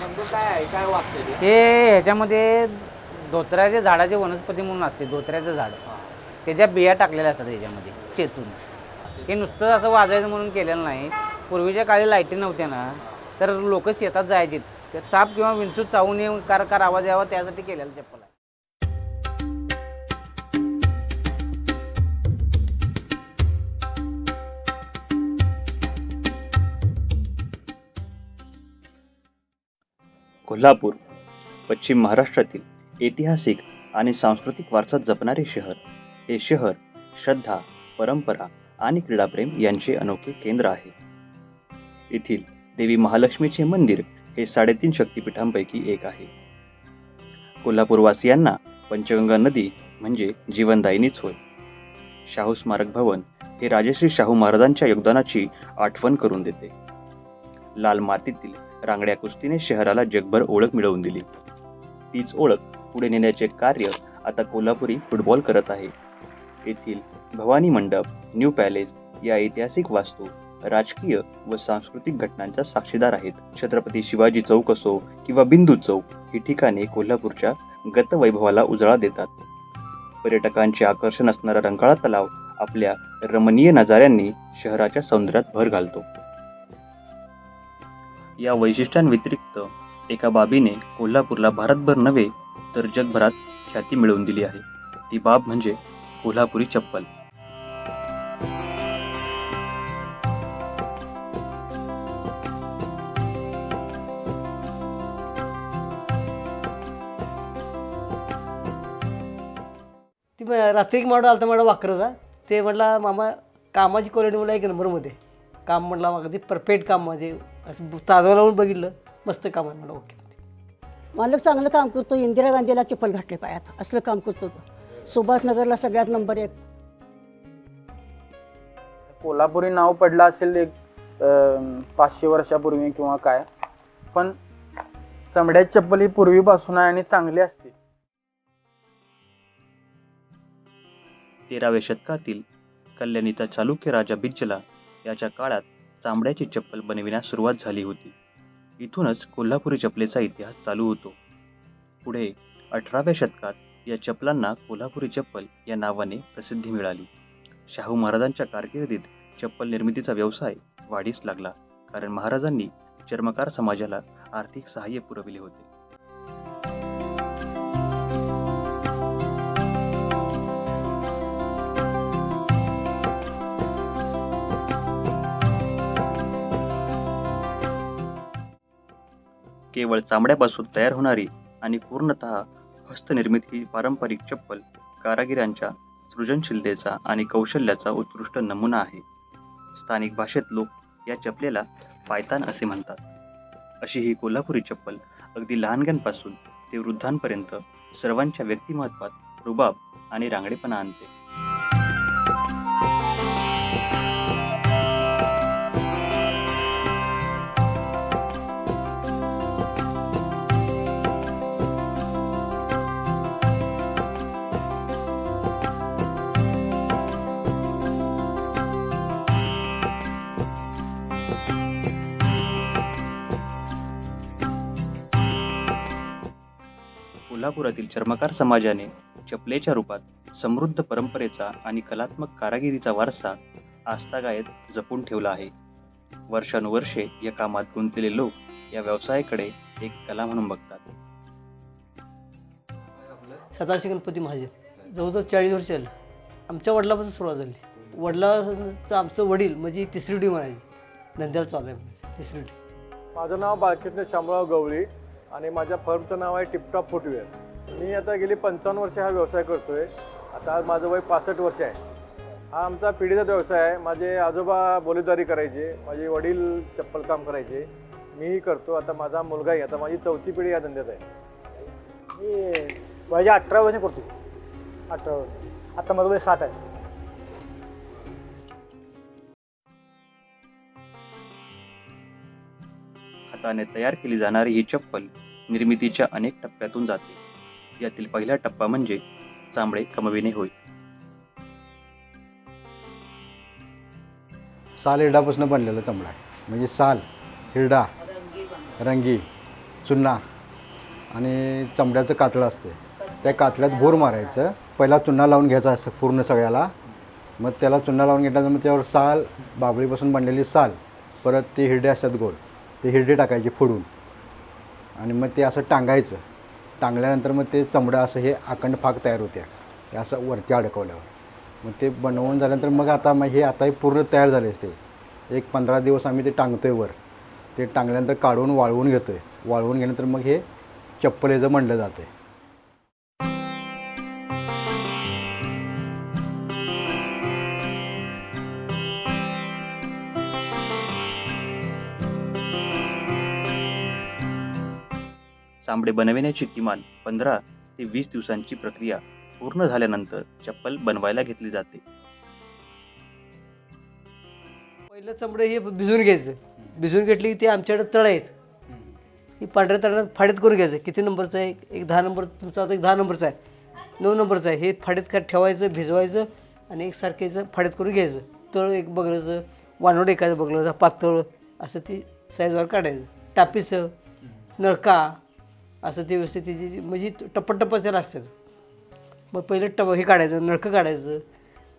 नेमकं काय आहे? काय वाचते ते? हे ह्याच्यामध्ये धोत्र्याचे झाडाचे वनस्पती म्हणून असते धोत्र्याचं झाड. त्याच्या बिया टाकलेल्या असतात ह्याच्यामध्ये चेचून. हे नुसतं असं वाजायचं म्हणून केलेलं नाही. पूर्वीच्या काळी लाईटी नव्हत्या ना तर लोक शेतात जायचे. ते साप किंवा विंचू चावू नये कार कार आवाज यावा त्यासाठी केलेलं चप्पल आहे. कोल्हापूर पश्चिम महाराष्ट्रातील ऐतिहासिक आणि सांस्कृतिक वारसा जपणारे शहर. हे शहर श्रद्धा परंपरा आणि क्रीडाप्रेम यांचे अनोखे केंद्र आहे. येथील देवी महालक्ष्मीचे मंदिर हे साडेतीन शक्तिपीठांपैकी एक आहे. कोल्हापूरवासियांना पंचगंगा नदी म्हणजे जीवनदायिनीच होय. शाहू स्मारक भवन हे राजश्री शाहू महाराजांच्या योगदानाची आठवण करून देते. लाल मातीतील रांगड्या कुस्तीने शहराला जगभर ओळख मिळवून दिली. तीच ओळख पुढे नेण्याचे कार्य आता कोल्हापुरी फुटबॉल करत आहे. येथील भवानी मंडप न्यू पॅलेस या ऐतिहासिक वास्तू राजकीय व सांस्कृतिक घटनांचा साक्षीदार आहेत. छत्रपती शिवाजी चौक असो किंवा बिंदू चौक ही ठिकाणे कोल्हापूरच्या गतवैभवाला उजाळा देतात. पर्यटकांचे आकर्षण असणारा रंकाळा तलाव आपल्या रमणीय नजाऱ्यांनी शहराच्या सौंदर्यात भर घालतो. या वैशिष्ट्यांव्यतिरिक्त एका बाबीने कोल्हापूरला भारतभर नव्हे तर जगभरात ख्याती मिळवून दिली आहे. ती बाब म्हणजे कोल्हापुरी चप्पल. ती रात्री एक माडू आलता माझा वाकरचा. ते म्हटला मामा कामाची क्वालिटी मला एक नंबरमध्ये. काम म्हटलं मागं ते परफेक्ट काम म्हणजे असं ताजं लावून बघितलं मस्त काम आहे मला ओके. मालक चांगलं काम करतो इंदिरा गांधीला चप्पल घातले पायात असलं काम करतो तो. सुभाषनगरला सगळ्यात नंबर एक. कोल्हापुरी नाव पडलं असेल एक पाचशे वर्षापूर्वी किंवा काय पण चमड्याची चप्पल ही पूर्वीपासून आहे आणि चांगली असते. तेराव्या शतकातील कल्याणीचा चालुक्य राजा बिज्जला याच्या काळात चांबड्याची चप्पल बनविण्यास सुरुवात झाली होती. इथूनच कोल्हापुरी चपलेचा इतिहास चालू होतो. पुढे अठराव्या शतकात या चपलांना कोल्हापुरी चप्पल या नावाने प्रसिद्धी मिळाली. शाहू महाराजांच्या कारकिर्दीत चप्पल निर्मितीचा व्यवसाय वाढीस लागला कारण महाराजांनी चर्मकार समाजाला आर्थिक सहाय्य पुरविले होते. केवळ चामड्यापासून तयार होणारी आणि पूर्णतः हस्तनिर्मित ही पारंपरिक चप्पल कारागिरांच्या सृजनशीलतेचा आणि कौशल्याचा उत्कृष्ट नमुना आहे. स्थानिक भाषेत लोक या चपलेला पायतान असे म्हणतात. अशी ही कोल्हापुरी चप्पल अगदी लहानग्यांपासून ते वृद्धांपर्यंत सर्वांच्या व्यक्तिमत्वात रुबाब आणि रांगडेपणा आणते. कोल्हापुरातील चर्मकार समाजाने चपलेच्या रूपात समृद्ध परंपरेचा आणि कलात्मक कारागिरीचा वारसा आस्थागायत जपून ठेवला आहे. वर्षानुवर्षे या कामात गुंतलेले लोक या व्यवसायाकडे एक कला म्हणून बघतात. सदाशिव गणपती महाजन जवळजवळ चाळीस वर्ष झालं. आमच्या वडिलापासून सुरुवात झाली. वडिलाचं आमचं वडील म्हणजे तिसरी डी म्हणायची धंद्याला चालू आहे. तिसरी डी. माझं नाव बाळकृष्ण शामराव गवळी. आणि माझ्या फर्मचं नाव आहे टिपटॉप फुटवेअर. मी आता गेली पंचावन्न वर्ष हा व्यवसाय करतो आहे आता आज माझं वय पासष्ट वर्ष आहे. हा आमचा पिढीचा व्यवसाय आहे. माझे आजोबा बोलीदारी करायचे माझे वडील चप्पल काम करायचे. मीही करतो. आता माझा मुलगाही आता माझी चौथी पिढी या धंद्यात आहे. मी माझे अठरा वर्ष करतो. अठरा वर्ष. आता माझं वय साठ आहे. हाताने तयार केली जाणारी ही चप्पल निर्मितीच्या अनेक टप्प्यातून जाते. यातील पहिला टप्पा म्हणजे चांबडे कमविणे होय. साल हिरडापासून बनलेला चांबडा आहे. म्हणजे साल हिरडा रंगी चुन्ना आणि चांबड्याचं कातळं असते. त्या कातल्यात भोर मारायचं. पहिला चुन्ना लावून घ्यायचा असं पूर्ण सगळ्याला. मग त्याला चुन्ना लावून घेतल्यानंतर मग त्यावर साल बाबळीपासून बनलेली साल परत ते हिरडे असतात गोल. ते हिरडे टाकायचे फोडून. आणि मग ते असं टांगायचं. टांगल्यानंतर मग ते चमडं असं हे आखंड फाग तयार होत्या. हे असं वरती अडकवल्यावर. मग ते बनवून झाल्यानंतर मग आता मग हे आता हे पूर्ण तयार झाले असते. एक पंधरा दिवस आम्ही ते टांगतो आहे वर. ते टांगल्यानंतर काढून वाळवून घेतो आहे वाळवून घेण्यानंतर मग हे चप्पलेचं म्हणलं जातं आहे चामडे बनविण्याची किमान पंधरा ते वीस दिवसांची प्रक्रिया पूर्ण झाल्यानंतर चप्पल बनवायला घेतली जाते. पहिलं चमडे हे भिजून घ्यायचं. भिजून घेतली की ते आमच्याकडे तळ आहेत. ही पांढऱ्या तळात फाडीत करून घ्यायचं. किती नंबरचं आहे? एक दहा नंबर तुमचा आता एक दहा नंबरचा आहे. नऊ नंबरचं आहे. हे फाडीत का ठेवायचं भिजवायचं आणि एक सारखेचं फाडीत करून घ्यायचं. तळ एक बघायचं वानवड एखादं बघलं पातळ असं ती साईजवर काढायचं. टापीसं नळका असं ते व्यवस्थित त्याची म्हणजे टप्पटप्प त्याला असतात. मग पहिलं टप हे काढायचं नळकं काढायचं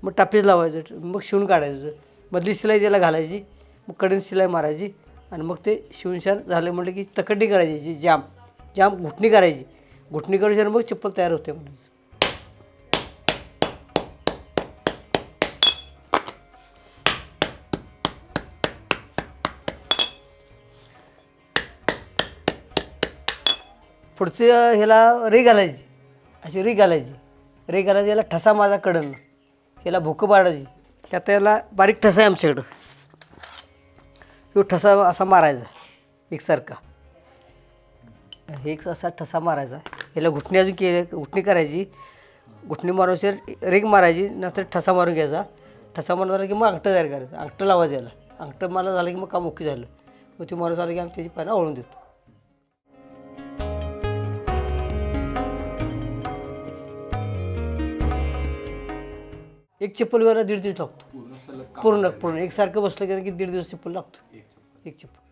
मग टापीज लावायचं मग शिवून काढायचं. मधली शिलाई त्याला घालायची मग कडीन शिलाई मारायची आणि मग ते शिवणशार झालं म्हटलं की तकड्डी करायची जी जाम जाम घुटणी करायची. घुटणी करून मग चप्पल तयार होते म्हणून पुढचं ह्याला रे घालायची. अशी रे घालायची. रे घालायची याला ठसा माझा कडन याला भुकं पाडायची त्यात याला बारीक ठसा आहे आमच्याकडं. तो ठसा असा मारायचा एकसारखा. एक असा ठसा मारायचा. याला घुटणी अजून के घुटणी करायची. घुटणी मारायची रेग मारायची नंतर ठसा मारून घ्यायचा. ठसा मारून झाला की मग अंगठं तयार करायचं. अंगठं लावायचं याला अंगठं मला झालं की मग काम ओके झालं. मग ते मारून झालं की आम्ही त्याची पानं आवळून देतो. एक चप्पल वेळेला दीड दिवस लागतो. पूर्ण पूर्ण एकसारखं बसलं की की दीड दिवस चप्पल लागतो. एक चप्पल.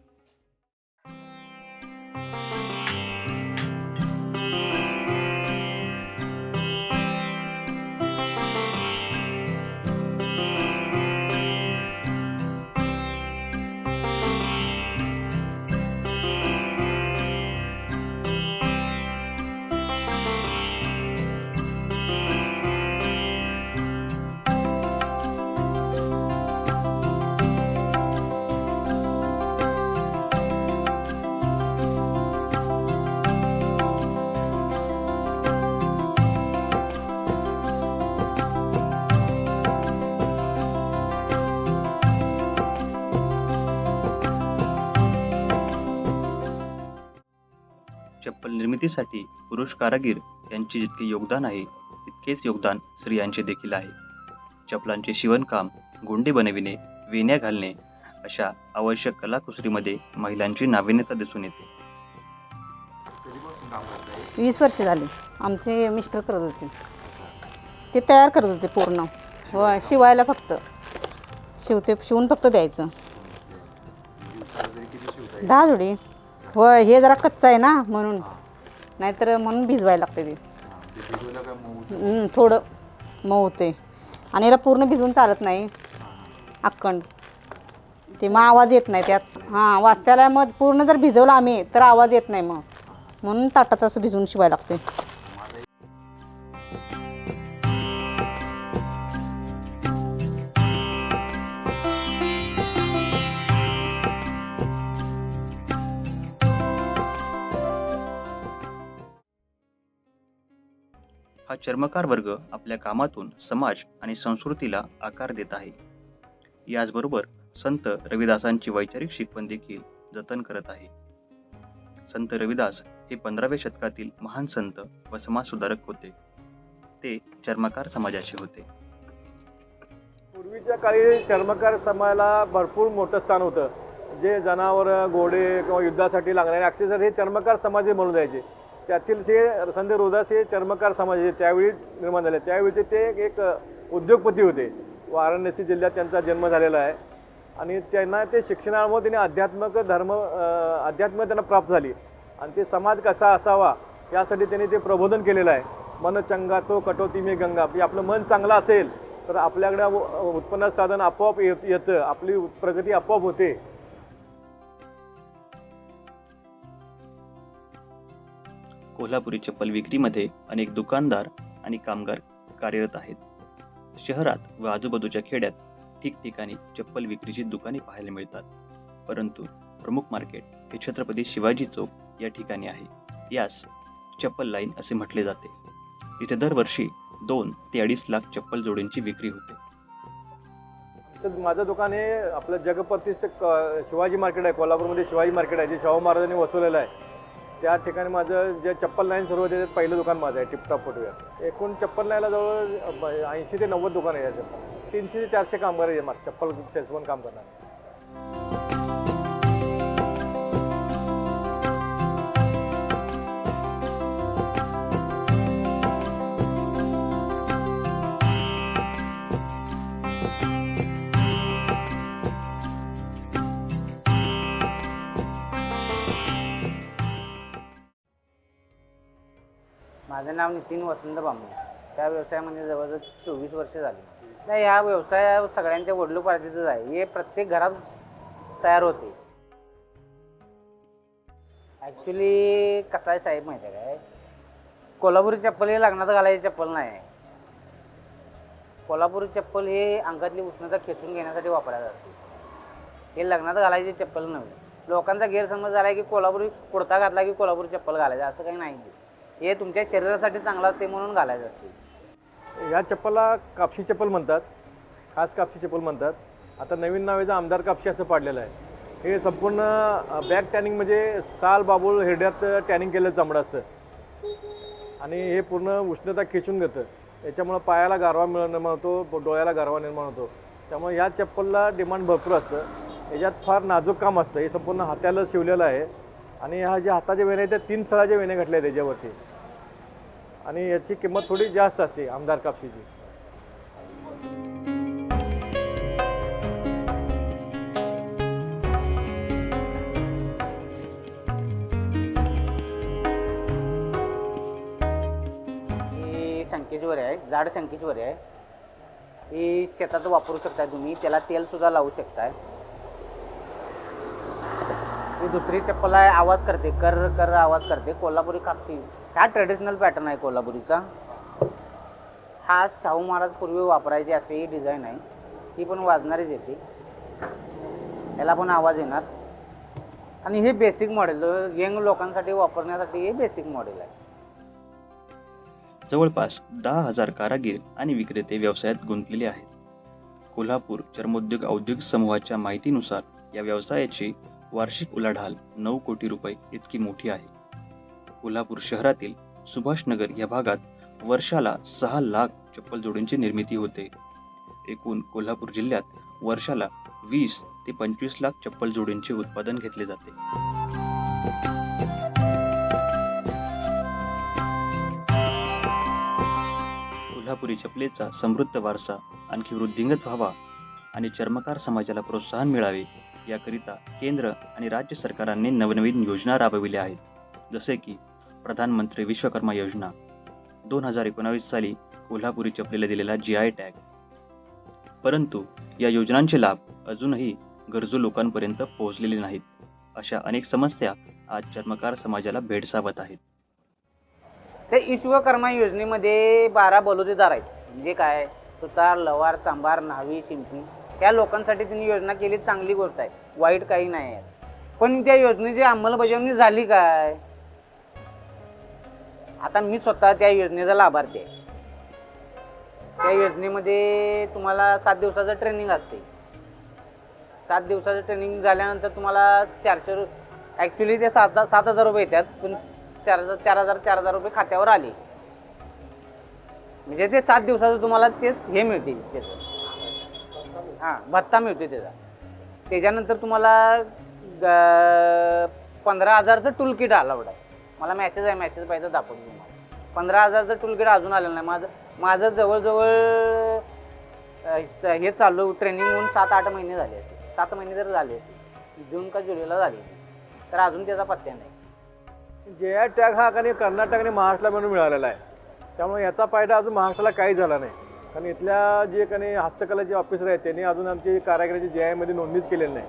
चप्पल निर्मितीसाठी पुरुष कारागीर यांचे जितके योगदान आहे तितकेच योगदान स्त्रियांचे देखील आहे. चपलांचे शिवणकाम गोंडे बनविणे वेण्या घालणे अशा आवश्यक कलाकुसरीमध्ये महिलांची नाविन्यता दिसून येते. वीस वर्ष झाली. आमचे मिस्टर करत होते. ते तयार करत होते पूर्ण. व शिवायला फक्त. शिवते शिवून फक्त द्यायचं. दहा जोडी. होय हे जरा कच्चं आहे ना म्हणून. नाहीतर म्हणून भिजवायला लागते ते. थोडं मऊ होते. आणि याला पूर्ण भिजवून चालत नाही. अक्कंड. ते मग आवाज येत नाही त्यात. हां वाचत्याला मग पूर्ण जर भिजवलं आम्ही तर आवाज येत नाही मग. म्हणून ताटात असं भिजवून शिवायला लागते. चर्मकार वर्ग आपल्या कामातून समाज आणि संस्कृतीला आकार देत आहे. याचबरोबर संत रविदासांची वैचारिक शिकवण देखील जतन करत आहे. संत रविदास हे पंधराव्या शतकातील महान संत व समाजसुधारक होते. ते चर्मकार समाजाचे होते. पूर्वीच्या काळी चर्मकार समाजाला भरपूर मोठं स्थान होतं. जे जनावरं घोडे किंवा युद्धासाठी लागणारे अक्षरशः हे चर्मकार समाज म्हणून जायचे त्यातील से संत रोदास हे चर्मकार समाज हे त्यावेळी निर्माण झाले त्यावेळीचे ते एक उद्योगपती होते. वाराणसी जिल्ह्यात त्यांचा जन्म झालेला आहे. आणि त्यांना ते शिक्षणामुळे त्यांनी अध्यात्मक धर्म अध्यात्म त्यांना प्राप्त झाली. आणि ते समाज कसा असावा यासाठी त्यांनी ते प्रबोधन केलेलं आहे. मन चंगा तो कटोती मी गंगा. म्हणजे आपलं मन चांगलं असेल तर आपल्याकडे उत्पन्न साधन आपोआप येत येतं. आपली प्रगती आपोआप होते. कोल्हापुरी चप्पल विक्रीमध्ये अनेक दुकानदार आणि कामगार कार्यरत आहेत. शहरात व आजूबाजूच्या खेड्यात ठिकठिकाणी चप्पल विक्रीची दुकाने पाहायला मिळतात. परंतु प्रमुख मार्केट हे छत्रपती शिवाजी चौक या ठिकाणी आहे. यास चप्पल लाईन असे म्हटले जाते. इथे दरवर्षी दोन ते अडीच लाख चप्पल जोडींची विक्री होते. माझं दुकान हे आपलं जगप्रतिष्ठ शिवाजी मार्केट आहे. कोल्हापूरमध्ये शिवाजी मार्केट आहे जे शाहू महाराजांनी वसवलेलं आहे. त्या ठिकाणी माझं जे चप्पल लाईन सर्व ते पहिलं दुकान माझं आहे टिपटॉप फुटवेअर एकूण चप्पल लाईनला जवळ ऐंशी ते नव्वद दुकान आहे या चप्पल. तीनशे ते चारशे कामगार आहे मा- चप्पल सेल्समन काम करणार. माझं नाव नितीन वसंत बांबे त्या व्यवसायामध्ये जवळजवळ चोवीस वर्ष झाली. नाही ह्या व्यवसाय सगळ्यांच्या वडलोपार्जितच आहे. हे प्रत्येक घरात तयार होते. ॲक्च्युली कसं आहे साहेब माहिती आहे काय? कोल्हापुरी चप्पल हे लग्नात घालायची चप्पल नाही. आहे कोल्हापुरी चप्पल हे अंगातली उष्णता खेचून घेण्यासाठी वापरायचं असते. हे लग्नात घालायची चप्पल नव्हे. लोकांचा गैरसमज झाला आहे की कोल्हापुरी कुर्ता घातला की कोल्हापुरी चप्पल घालायचं असं काही नाही. ते. हे तुमच्या शरीरासाठी चांगलं असते म्हणून घालायचं असते. या चप्पलला कापशी चप्पल म्हणतात खास कापशी चप्पल म्हणतात. आता नवीन नावेचं आमदार कापशी असं पाडलेलं आहे. हे संपूर्ण बॅक टॅनिंग म्हणजे साल बाबूळ हिरड्यात टॅनिंग केलेलं चामडं असतं. आणि हे पूर्ण उष्णता खेचून घेतं. याच्यामुळं पायाला गारवा मिळ निर्माण होतो डोळ्याला गारवा निर्माण होतो. त्यामुळे ह्या चप्पलला डिमांड भरपूर असतं. याच्यात फार नाजूक काम असतं. हे संपूर्ण हाताला शिवलेलं आहे. आणि ह्या ज्या हाताच्या वेण्या आहेत त्या तीन सळाच्या वेण्या घातल्या आहेत त्याच्यावरती आणि याची किंमत थोडी जास्त असते आमदार कापशीची. ही शंकेश्वरी आहे जाड शंकेश्वरी आहे. ही शेतात वापरू शकता तुम्ही त्याला तेल सुद्धा लावू शकताय. ही दुसरी चप्पल आहे आवाज करते कर कर आवाज करते कोल्हापुरी कापशी. हा ट्रेडिशनल पॅटर्न आहे कोल्हापुरीचा? हा शाहू महाराज पूर्वी वापरायचे असेही डिझाईन आहे. ही पण वाजणारीच येते. त्याला पण आवाज येणार. आणि हे बेसिक मॉडेल यंग लोकांसाठी वापरण्यासाठी हे बेसिक मॉडेल आहे. जवळपास दहा हजार कारागीर आणि विक्रेते व्यवसायात गुंतलेले आहेत. कोल्हापूर चर्मोद्योग औद्योगिक समूहाच्या माहितीनुसार या व्यवसायाची वार्षिक उलाढाल नऊ कोटी रुपये इतकी मोठी आहे. कोल्हापूर शहरातील सुभाषनगर या भागात वर्षाला सहा लाख चप्पल जोडींची निर्मिती होते. एकूण कोल्हापूर जिल्ह्यात वर्षाला वीस ते पंचवीस लाख चप्पल जोडींचे उत्पादन घेतले जाते. कोल्हापुरी चपलेचा समृद्ध वारसा आणखी वृद्धिंगत व्हावा आणि चर्मकार समाजाला प्रोत्साहन मिळावे याकरिता केंद्र आणि राज्य सरकारांनी नवनवीन योजना राबविल्या आहेत. जसे की प्रधानमंत्री विश्वकर्मा योजना दोन हजार एकोणावीस साली कोल्हापुरी चपलेला दिलेला जी आय टॅग परंतु या योजनांचे लाभ अजूनही गरजू लोकांपर्यंत पोहोचलेले नाहीत अशा अनेक समस्या आज चर्मकार समाजाला भेडसावत आहेत. ते विश्वकर्मा योजनेमध्ये बारा बलुतेदार आहेत. म्हणजे काय? सुतार लवार चांबार न्हावी शिंपी. या लोकांसाठी त्यांनी योजना केली. चांगली गोष्ट आहे. वाईट काही नाही आहे. पण त्या योजनेची अंमलबजावणी झाली काय? आता मी स्वतः त्या योजनेचा लाभार्थी आहे. त्या योजनेमध्ये तुम्हाला सात दिवसाचं ट्रेनिंग असते. सात दिवसाचं ट्रेनिंग झाल्यानंतर तुम्हाला चारशे रु ॲक्च्युली ते सात सात हजार रुपये येतात पण चार हजार चार हजार चार हजार रुपये खात्यावर आले. म्हणजे ते सात दिवसाचं तुम्हाला तेच हे मिळतील त्याचं. हां भत्ता मिळतो त्याचा. त्याच्यानंतर तुम्हाला ग- पंधरा हजारचं टूल किट अलावड आहे. मला मॅसेज आहे मॅसेज पाहिजे दाखवतो तुम्हाला. पंधरा हजारचं टूल अजून आलेलं नाही. माझं माझं जवळजवळ हे चालू ट्रेनिंग होऊन सात आठ महिने झाले असते सात महिने जर झाले असते जून का जुलैला झाली होती. तर अजून त्याचा पत्त्या नाही. जे आय टॅग हा काही कर्नाटक आणि महाराष्ट्राला मिळून मिळालेला आहे. त्यामुळे याचा फायदा अजून महाराष्ट्राला काही झाला नाही. कारण इथल्या जे काही हस्तकलाचे ऑफिसर आहेत त्यांनी अजून आमची कारागिराची जे आयमध्ये नोंदणीच केलेली नाही.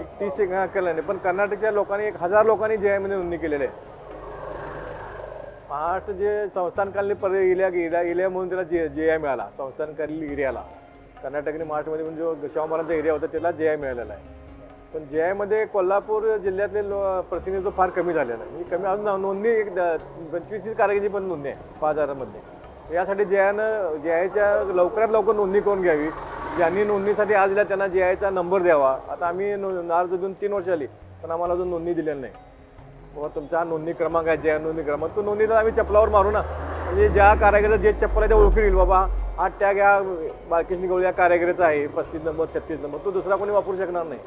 एक तीस एक केलं नाही पण कर्नाटकच्या लोकांनी एक हजार लोकांनी जे आयमध्ये नोंदणी केलेली आहे. महाराष्ट्र जे संस्थानकालीन पर इल्या इल्या इल्या म्हणून त्याला जे जे आय मिळाला संस्थानकालीन एरियाला. कर्नाटक आणि महाराष्ट्रामध्ये म्हणजे जो शाहू महाराजांचा एरिया होता त्याला जे आय मिळालेला आहे. पण जे आयमध्ये कोल्हापूर जिल्ह्यातले लो प्रतिनिधित्व फार कमी झालेलं आहे. म्हणजे कमी अजून नोंदणी एक द- पंचवीस तीस कारागिरीची पण नोंदणी आहे पाच हजारामध्ये. यासाठी जे आयनं जे आयच्या लवकरात लवकर नोंदणी करून घ्यावी. ज्यांनी नोंदणीसाठी आज दिला त्यांना जे आयचा नंबर द्यावा. आता आम्ही अर्ज देऊन तीन वर्ष आली पण आम्हाला अजून नोंदणी दिलेली नाही. बाबा तुमचा नोंदणी क्रमांक आहे जे नोंदणी क्रमांक. तो नोंदणी आम्ही चपलावर मारू ना. म्हणजे ज्या कारागिराचं जे चप्पल आहे ते ओळखी येईल बाबा हा टॅग या बालकृष्ण गवळी या कारागिरीचा आहे. पस्तीस नंबर छत्तीस नंबर. तो दुसरा कोणी वापरू शकणार नाही.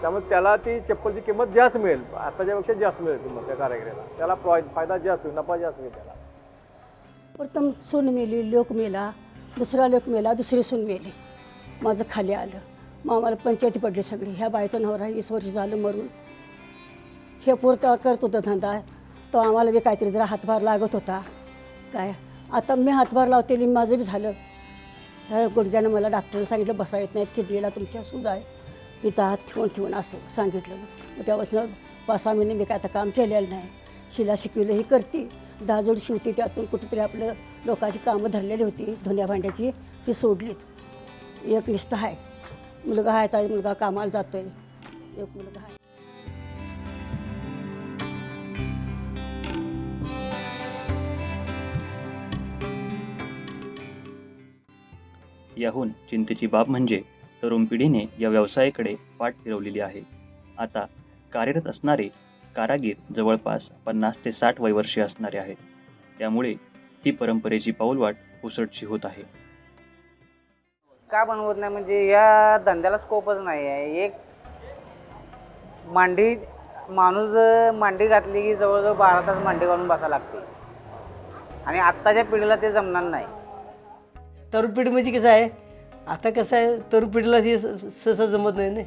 त्यामुळे त्याला ती चप्पलची किंमत जास्त मिळेल. आताच्यापेक्षा जास्त मिळेल किंमत त्या कारागिराला. त्याला प्रॉ- फायदा जास्त होईल नफा जास्त होईल त्याला. प्रथम सून मेली लोक मेला. दुसरा लोक मेला दुसरी सून मेली. माझं खाली आलं. मग आम्हाला पंचायती पडली सगळी. ह्या बाईचा नवरा वीस वर्ष झालं मरून. हे पुरता करत होता धंदा. तो आम्हाला बी काहीतरी जरा हातभार लागत होता. काय? आता मी हातभार लावतेली माझं बी झालं. ह्या गुडघ्यानं मला डॉक्टरने सांगितलं बसा येत नाही किडनीला तुमच्या सूज आहे. इथं हात ठेवून ठेवून असं सांगितलं. मग त्यापासून पाच सहा महिने मी काय आता काम केलेलं नाही. शिला शिकवलं ही करते. दाजोड शिवते त्यातून कुठेतरी आपलं लोकांची कामं धरलेली होती. धुण्या भांड्याची ती सोडलीत. एक निस्तं आहे. मुलगा आहे तर मुलगा कामाला जातोय. एक मुलगा आहे. याहून चिंतेची बाब म्हणजे तरुण पिढीने या व्यवसायाकडे पाठ फिरवलेली आहे. आता कार्यरत असणारे कारागीर जवळपास पन्नास ते साठ वयवर्षे असणारे आहेत. त्यामुळे ही परंपरेची पाऊलवाट उसटची होत आहे. का बनवत नाही? म्हणजे या धंद्याला स्कोपच नाही आहे. एक मांडी माणूस मांडी घातली की जवळजवळ बारा तास मांडी घालून बसा लागते. आणि आत्ताच्या पिढीला ते जमणार नाही. तरुण पिढी म्हणजे कसं आहे? आता कसं आहे? तरुण पिढीला हे स- सहसा जमत नाही ना.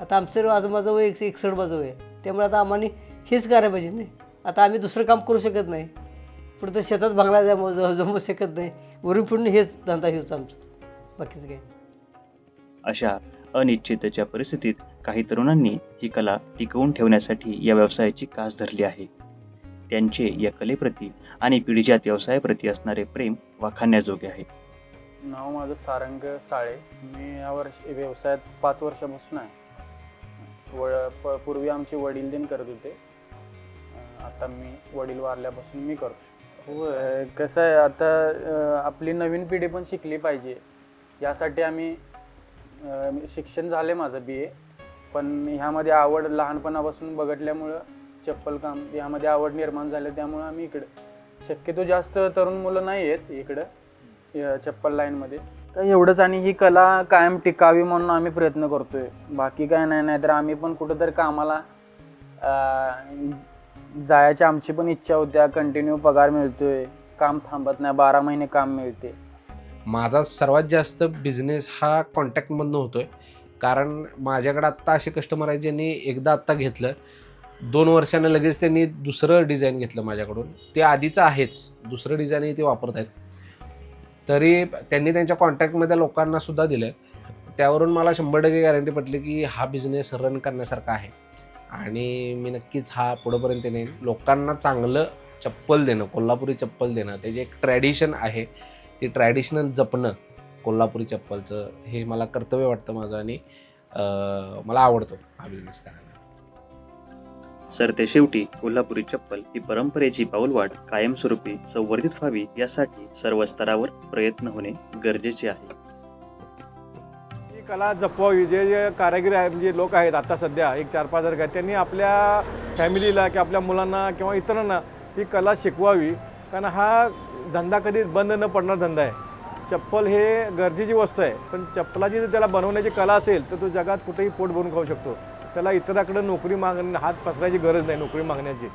आता आमचं आज माझं वय एक एकसष्ट माझं वय आहे. त्यामुळे आता आम्हाला हेच करायला पाहिजे नाही आता आम्ही दुसरं काम करू शकत नाही. पुढं तर शेतात भांगला जम जमू शकत नाही. वरून फिरून हेच धंदा हेच आमचं. बाकीचं काही अशा अनिश्चितच्या परिस्थितीत काही तरुणांनी ही कला टिकवून ठेवण्यासाठी या व्यवसायाची कास धरली आहे. त्यांचे या कलेप्रती आणि पिढीजात व्यवसायाप्रती असणारे प्रेम वाखाणण्याजोगे आहे. नाव माझं सारंग साळे. मी या वर्षी व्यवसायात पाच वर्षापासून आहे. वड प पूर्वी आमचे वडील दिन करत होते. आता मी वडील वारल्यापासून मी करतो हो अं, कसं आहे आता आपली नवीन पिढी पण शिकली पाहिजे. यासाठी आम्ही शिक्षण झाले माझं बी ए पण ह्यामध्ये आवड लहानपणापासून बघटल्यामुळं चप्पल काम ह्यामध्ये आवड निर्माण झाली त्यामुळं आम्ही इकडं. शक्यतो जास्त तरुण मुलं नाही आहेत इकडं चप्पल लाईनमध्ये तर एवढंच आणि ही कला कायम टिकावी म्हणून आम्ही प्रयत्न करतोय. बाकी काय नाही नाहीतर आम्ही पण कुठंतरी कामाला जायची आमची पण इच्छा होत्या कंटिन्यू पगार मिळतोय काम थांबत नाही बारा महिने काम मिळते. माझा सर्वात जास्त बिझनेस हा कॉन्टॅक्टमधनं होतो आहे कारण माझ्याकडे आत्ता असे कस्टमर आहेत ज्यांनी एकदा आत्ता घेतलं दोन वर्षानं लगेच त्यांनी दुसरं डिझाईन घेतलं माझ्याकडून. ते आधीचं आहेच दुसरं डिझाईनही ते वापरत आहेत. तरी त्यांनी त्यांच्या कॉन्टॅक्टमध्ये लोकांनासुद्धा दिलं. त्यावरून मला शंभर टक्के गॅरंटी पटली की हा बिझनेस रन करण्यासारखा आहे. आणि मी नक्कीच हा पुढंपर्यंत नेईन. लोकांना चांगलं चप्पल देणं कोल्हापुरी चप्पल देणं त्याचे एक ट्रॅडिशन आहे. ती ट्रॅडिशनल जपणं कोल्हापुरी चप्पलचं हे मला कर्तव्य वाटतं माझं आणि अं, मला आवडतो हा बिझनेस करायला. सरते शेवटी कोल्हापुरी चप्पल ही परंपरेची पाऊलवाट कायमस्वरूपी संवर्धित व्हावी यासाठी सर्व स्तरावर प्रयत्न होणे गरजेचे आहे. ही कला जपवावी जे जे कारागीर आहे म्हणजे लोक आहेत आता सध्या एक चार पाच हजार त्यांनी आपल्या फॅमिलीला किंवा आपल्या मुलांना किंवा इतरांना ही कला शिकवावी. कारण हा धंदा कधी बंद न पडणार धंदा आहे. चप्पल हे गरजेची वस्तू आहे. पण चप्पलाची जर त्याला बनवण्याची कला असेल तर तो जगात कुठेही पोट भरून खाऊ शकतो. त्याला इतराकडं नोकरी मागणे हात पसरायची गरज नाही नोकरी मागण्याची.